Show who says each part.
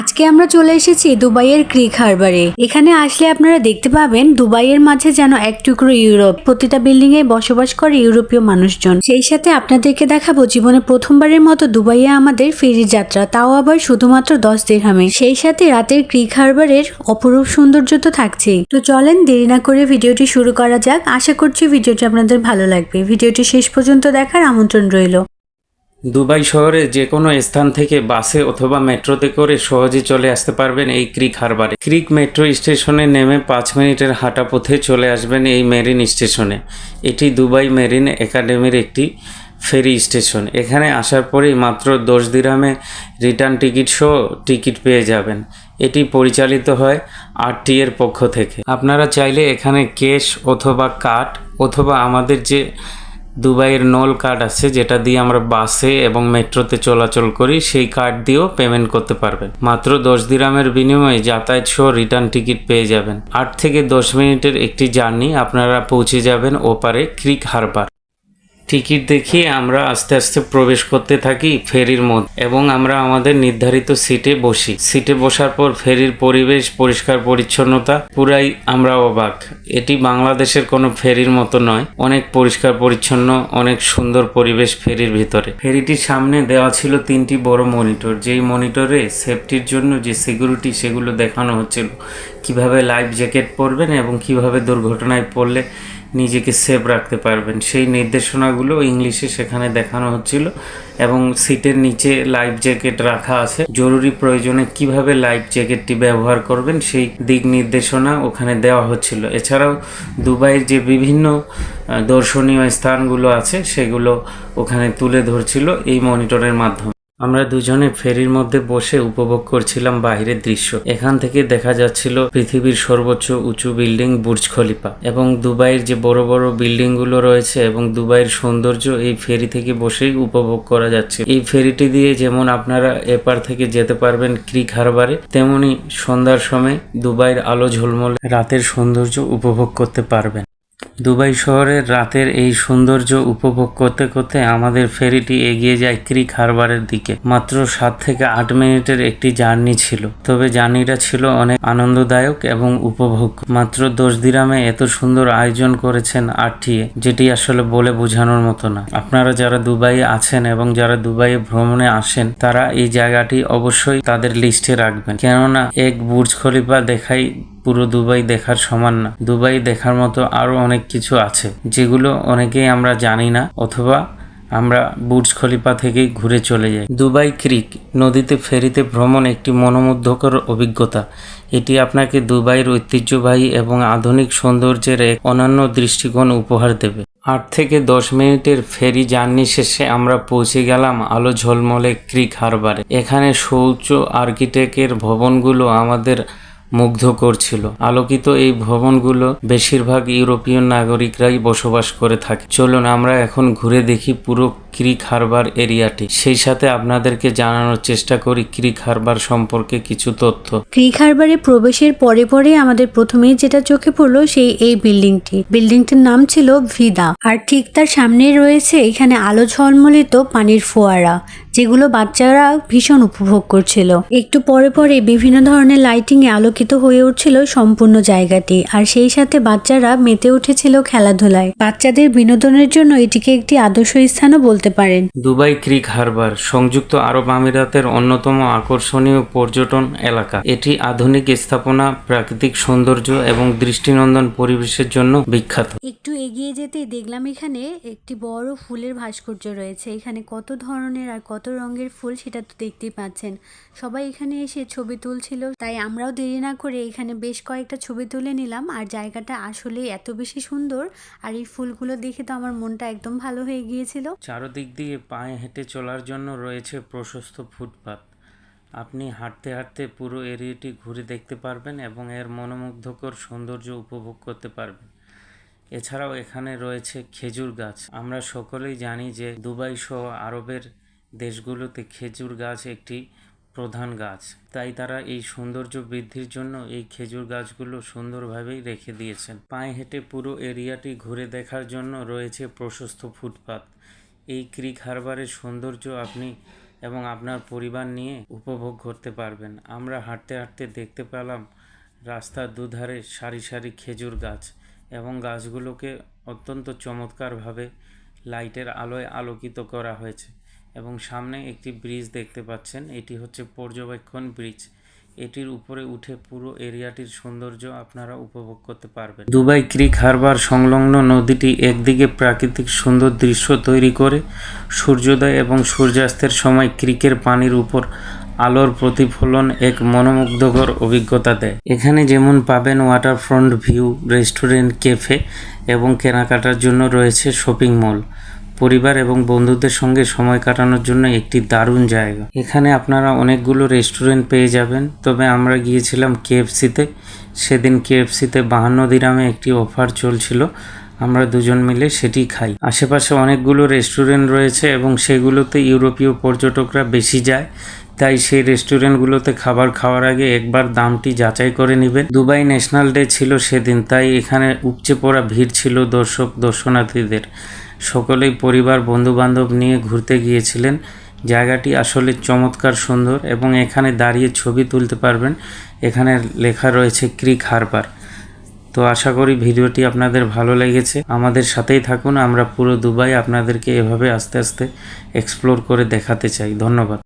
Speaker 1: আজকে আমরা চলে এসেছি দুবাইয়ের ক্রিক হারবারে। এখানে আসলে আপনারা দেখতে পাবেন দুবাইয়ের মাঝে যেন এক টুকরো ইউরোপ। প্রতিটা বিল্ডিং এ বসবাস করে ইউরোপীয় মানুষজন। সেই সাথে আপনাদেরকে দেখাবো জীবনে প্রথমবারের মতো দুবাইয়ে আমাদের ফেরি যাত্রা। তাও আবার শুধুমাত্র দশ দিরহামে। সেই সাথে রাতের ক্রিক হারবারের অপরূপ সৌন্দর্য তো থাকছেই। তো চলেন দেরি না করে ভিডিওটি শুরু করা যাক। আশা করছি ভিডিওটি আপনাদের ভালো লাগবে। ভিডিওটি শেষ পর্যন্ত দেখার আমন্ত্রণ রইল।
Speaker 2: দুবাই শহরে যে কোনো স্থান থেকে বাসে অথবা মেট্রোতে করে সহজে চলে আসতে পারবেন এই ক্রিক হারবারে। ক্রিক মেট্রো স্টেশনে নেমে পাঁচ মিনিটের হাঁটা পথে চলে আসবেন এই মেরিন স্টেশনে। এটি দুবাই মেরিন একাডেমির একটি ফেরি স্টেশন। এখানে আসার পরেই মাত্র দশ দিরামে রিটার্ন টিকিট সহ টিকিট পেয়ে যাবেন। এটি পরিচালিত হয় আরটি এর পক্ষ থেকে। আপনারা চাইলে এখানে ক্যাশ অথবা কার্ড অথবা আমাদের যে দুবাইয়ের নোল কার্ড আছে, যেটা দিয়ে আমরা বাসে এবং মেট্রোতে চলাচল করি, সেই কার্ড দিয়েও পেমেন্ট করতে পারবেন। মাত্র দশ দিরামের বিনিময়ে যাতায়াত সহ রিটার্ন টিকিট পেয়ে যাবেন। আট থেকে দশ মিনিটের একটি জার্নি আপনারা পৌঁছে যাবেন ওপারে ক্রিক হারবার। টিকিট দেখিয়ে আমরা আস্তে আস্তে প্রবেশ করতে থাকি ফেরির মধ্যে এবং আমরা আমাদের নির্ধারিত সিটে বসি। সিটে বসার পর ফেরির পরিবেশ, পরিষ্কার পরিচ্ছন্নতা পুরাই আমরা অবাক। এটি বাংলাদেশের কোনো ফেরির মতো নয়, অনেক পরিষ্কার পরিচ্ছন্ন, অনেক সুন্দর পরিবেশ ফেরির ভিতরে। ফেরিটির সামনে দেওয়া ছিল তিনটি বড় মনিটর, যেই মনিটরে সেফটির জন্য যে সিকিউরিটি সেগুলো দেখানো হচ্ছিল। কীভাবে লাইফ জ্যাকেট পরবেন এবং কীভাবে দুর্ঘটনায় পড়লে নিজেকে সেভ রাখতে পারবেন। সেই নির্দেশনাগুলো ইংলিশে সেখানে দেখানো হচ্ছিল এবং সিটের নিচে লাইফ জ্যাকেট রাখা আছে। জরুরি প্রয়োজনে কীভাবে লাইফ জ্যাকেটটি ব্যবহার করবেন সেই দিক নির্দেশনা ওখানে দেওয়া হচ্ছিল। এছাড়াও দুবাইয়ের যে বিভিন্ন দর্শনীয় স্থানগুলো আছে সেগুলো ওখানে তুলে ধরছিল এই মনিটরের মাধ্যমে। আমরা দুজনে ফেরির মধ্যে বসে উপভোগ করছিলাম বাইরের দৃশ্য। এখান থেকে দেখা যাচ্ছিল পৃথিবীর সর্বোচ্চ উঁচু বিল্ডিং বুর্জ খলিফা এবং দুবাইয়ের যে বড় বড় বিল্ডিংগুলো রয়েছে এবং দুবাইয়ের সৌন্দর্য এই ফেরি থেকে বসেই উপভোগ করা যাচ্ছে। এই ফেরিটি দিয়ে যেমন আপনারা এপার থেকে যেতে পারবেন ক্রিক হারবারে, তেমনি সন্ধ্যার সময় দুবাইয়ের আলো ঝলমলে রাতের সৌন্দর্য উপভোগ করতে পারবেন। দুবাই শহরের রাতের এই সৌন্দর্য উপভোগ করতে করতে আমাদের ফেরিটি এগিয়ে যায় ক্রিক হারবারের দিকে। মাত্র সাত থেকে আট মিনিটের একটি জার্নি ছিল। তবে জার্নিটা ছিল অনেক আনন্দদায়ক এবং উপভোগ মাত্র দশ দিরামে এত সুন্দর আয়োজন করেছেন আরটিএ, যেটি আসলে বলে বোঝানোর মতো না। আপনারা যারা দুবাইয়ে আছেন এবং যারা দুবাইয়ে ভ্রমণে আসেন, তারা এই জায়গাটি অবশ্যই তাদের লিস্টে রাখবেন। কেননা, এক বুর্জ খলিফা দেখাই পুরো দুবাই দেখার সমান না। দুবাই দেখার মতো আরও অনেক কিছু আছে, যেগুলো অনেকেই আমরা জানি না, অথবা আমরা বুর্জ খলিফা থেকেই ঘুরে চলে যাই। দুবাই ক্রিক, নদীতে ফেরিতে ভ্রমণ একটি মনোমুগ্ধকর অভিজ্ঞতা। এটি আপনাকে দুবাইয়ের ঐতিহ্যবাহী এবং আধুনিক সৌন্দর্যের এক অনন্য দৃষ্টিকোণ উপহার দেবে। আট থেকে দশ মিনিটের ফেরি জার্নি শেষে আমরা পৌঁছে গেলাম আলো ঝলমলে ক্রিক হারবারে। এখানে শৌচ আর্কিটেক্টের ভবনগুলো আমাদের মুগ্ধ করছিল আলোকিত এই ভবনগুলো বেশিরভাগ ইউরোপীয় নাগরিকরাই বসবাস করে থাকে। চলুন আমরা এখন ঘুরে দেখি পুরো ক্রিক হারবার এরিয়াটি। সেই সাথে আপনাদেরকে জানানোর চেষ্টা করি ক্রিক হারবার সম্পর্কে কিছু তথ্য।
Speaker 1: ক্রিক হারবারে প্রবেশের পরে পরে আমাদের প্রথমেই যেটা চোখে পড়ল সেই এই বিল্ডিংটি। বিল্ডিংটির নাম ছিল ভিদা। আর ঠিক তার সামনে রয়েছে এখানে আলো ঝলমলিত পানির ফোয়ারা, যেগুলো বাচ্চারা ভীষণ উপভোগ করছিল। একটু পরে পরে বিভিন্ন ধরনের লাইটিং এ আলোকিত হয়ে উঠছিল সম্পূর্ণ জায়গাটি। আর সেই সাথে বাচ্চারা মেতে উঠেছিল খেলাধুলায়। বাচ্চাদের বিনোদনের জন্য এটিকে একটি আদর্শ স্থানও বলতে পারেন।
Speaker 2: দুবাই ক্রিক হারবার সংযুক্ত আরব আমিরাতের অন্যতম আকর্ষণীয় পর্যটন এলাকা। এটি আধুনিক স্থাপনা প্রাকৃতিক সৌন্দর্য এবং দৃষ্টিনন্দন পরিবেশের জন্য বিখ্যাত।
Speaker 1: একটু এগিয়ে যেতেই দেখলাম এখানে একটি বড় ফুলের ভাস্কর্য রয়েছে। এখানে কত ধরনের আর কত রঙের ফুল সেটা তো দেখতেই পাচ্ছেন। সবাই এখানে এসে ছবি তুলছিল তাই আমরাও দেরি না করে এখানে বেশ কয়েকটা ছবি তুলে নিলাম। আর জায়গাটা আসলে এত বেশি সুন্দর আর এই ফুলগুলো দেখে তো আমার মনটা একদম ভালো হয়ে গিয়েছিল।
Speaker 2: চারদিক দিয়ে পায়ে হেঁটে চলার জন্য রয়েছে প্রশস্ত ফুটপাত। আপনি হাঁটতে হাঁটতে পুরো এরিয়াটি ঘুরে দেখতে পারবেন এবং এর মনোমুগ্ধকর সৌন্দর্য উপভোগ করতে পারবেন। এছাড়াও এখানে রয়েছে খেজুর গাছ। আমরা সকলেই জানি যে দুবাই সহ আরবের দেশগুলোতে খেজুর গাছ একটি প্রধান গাছ। তাই তারা এই সৌন্দর্য বৃদ্ধির জন্য এই খেজুর গাছগুলো সুন্দরভাবেই রেখে দিয়েছেন। পায়ে হেঁটে পুরো এরিয়াটি ঘুরে দেখার জন্য রয়েছে প্রশস্ত ফুটপাত। এই ক্রিক হারবারের সৌন্দর্য আপনি এবং আপনার পরিবার নিয়ে উপভোগ করতে পারবেন। আমরা হাঁটতে হাঁটতে দেখতে পেলাম রাস্তার দুধারে সারি সারি খেজুর গাছ এবং গাছগুলোকে অত্যন্ত চমৎকারভাবে লাইটের আলোয় আলোকিত করা হয়েছে এবং সামনে একটি ব্রিজ দেখতে পাচ্ছেন। এটি হচ্ছে পর্যবেক্ষণ ব্রিজ। এটির উপরে উঠে পুরো এরিয়াটির সৌন্দর্য আপনারা উপভোগ করতে পারবেন। দুবাই ক্রিক হারবার সংলগ্ন নদীটি একদিকে প্রাকৃতিক সুন্দর দৃশ্য তৈরি করে, সূর্যোদয় এবং সূর্যাস্তের সময় ক্রিকের পানির উপর আলোর প্রতিফলন এক মনোমুগ্ধকর অভিজ্ঞতা দেয়। এখানে যেমন পাবেন ওয়াটারফ্রন্ট ভিউ রেস্টুরেন্ট ক্যাফে এবং কেনাকাটার জন্য রয়েছে শপিং মল পরিবার এবং বন্ধুদের সঙ্গে সময় কাটানোর জন্য একটি দারুণ জায়গা। এখানে আপনারা অনেকগুলো রেস্টুরেন্ট পেয়ে যাবেন। তবে আমরা গিয়েছিলাম কেএফসিতে। সেদিন কেএফসিতে বাহান্ন দিরামে একটি অফার চলছিল। আমরা দুজন মিলে সেটি খাই। আশেপাশে অনেকগুলো রেস্টুরেন্ট রয়েছে এবং সেগুলোতে ইউরোপীয় পর্যটকরা বেশি যায়। তাই সেই রেস্টুরেন্টগুলোতে খাবার খাওয়ার আগে একবার দামটি যাচাই করে নেবেন। দুবাই ন্যাশনাল ডে ছিল সেদিন, তাই এখানে উপচে পড়া ভিড় ছিল দর্শক, দর্শনার্থীদের। সকলেই পরিবার, বন্ধুবান্ধব নিয়ে ঘুরতে গিয়েছিলেন। জায়গাটি আসলে চমৎকার সুন্দর এবং এখানে দাঁড়িয়ে ছবি তুলতে পারবেন। এখানে লেখা রয়েছে ক্রিক হারবার। তো আশা করি ভিডিওটি আপনাদের ভালো লেগেছে। আমাদের সাথেই থাকুন। আমরা পুরো দুবাই আপনাদেরকে এভাবে আস্তে আস্তে এক্সপ্লোর করে দেখাতে চাই। ধন্যবাদ।